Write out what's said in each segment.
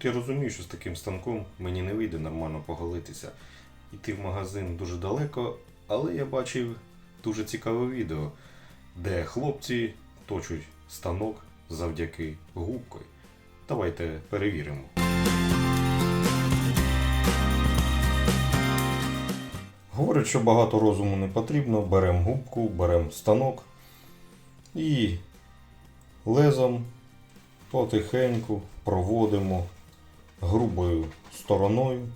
тут я розумію, що з таким станком мені не вийде нормально поголитися. Йти в магазин дуже далеко, але я бачив дуже цікаве відео, де хлопці точуть станок завдяки губкою. Давайте перевіримо. Говорять, що багато розуму не потрібно. Беремо губку, беремо станок і лезом потихеньку проводимо грубою стороною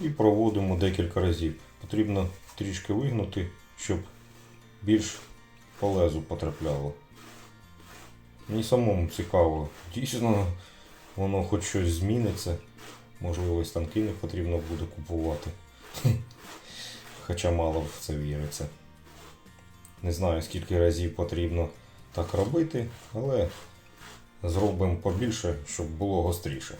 і проводимо декілька разів. Потрібно трішки вигнути, щоб більш по лезу потрапляло. Мені самому цікаво, дійсно воно хоч щось зміниться. Можливо, і станки не потрібно буде купувати. Хоча мало в це віриться. Не знаю, скільки разів потрібно так робити, але зробимо побільше, щоб було гостріше.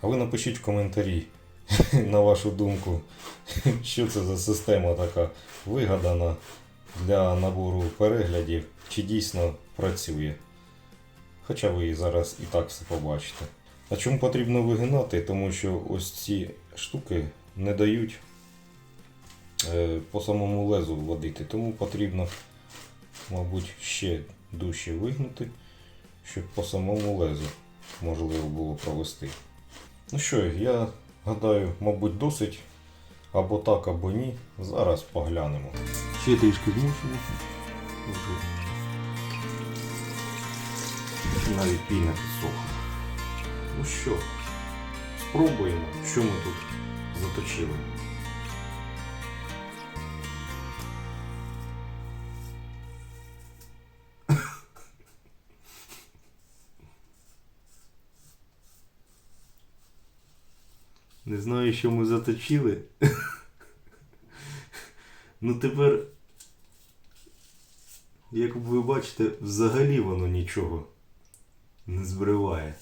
А ви напишіть в коментарі, на вашу думку, що це за система така вигадана для набору переглядів, чи дійсно працює. Хоча ви зараз і так все побачите. А чому потрібно вигинати? Тому що ось ці штуки не дають е, по самому лезу водити. Тому потрібно, мабуть, ще дужче вигнути, щоб по самому лезу можливо було провести. Ну що, я гадаю, мабуть, досить. Або так, або ні. Зараз поглянемо. Ще трішки змусимо. Навіть піна підсохла. Ну що, спробуємо, що ми тут заточили. Не знаю, що ми заточили. Ну тепер, як ви бачите, взагалі воно нічого не збриває.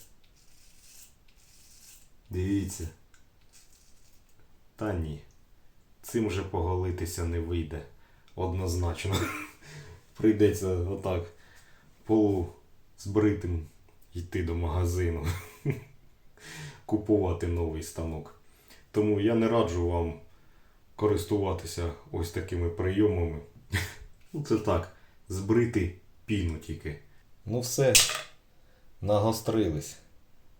Дивіться. Та ні. Цим вже поголитися не вийде. Однозначно. Прийдеться отак полу збритим йти до магазину. Купувати новий станок. Тому я не раджу вам користуватися ось такими прийомами. Ну це так, збрити піну тільки. Ну все, нагострились.